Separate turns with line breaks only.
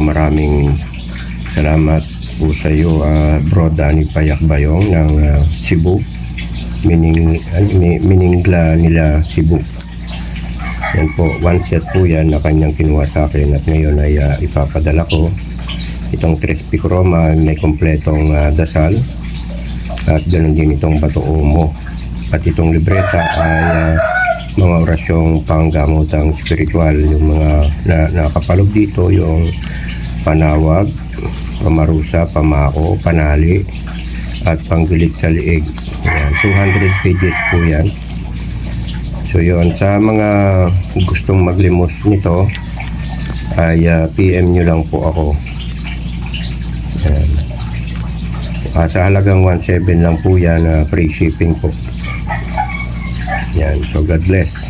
maraming salamat po sa iyo, uh, Bro Danny Payak Bayong ng ah, Cebu. Mining, mi- miningla nila Cebu. Yan po, one set po yan na kanyang kinuha sa akin at ngayon ay ah, ipapadala ko. Itong crispy croma may kompletong ah, dasal at ganoon din itong bato umo. At itong libreta ay ah, mga orasyong panggamotang spiritual, yung mga na, nakapalog dito, yung panawag, pamarusa, pamako, panali, at panggilit sa liig. Yan, 200 pages po yan. So yun, sa mga gustong maglimos nito, ay ah, PM nyo lang po ako. Yan. Ah, sa halagang 1.7 lang po yan, ah, free shipping po. Yan, so God bless.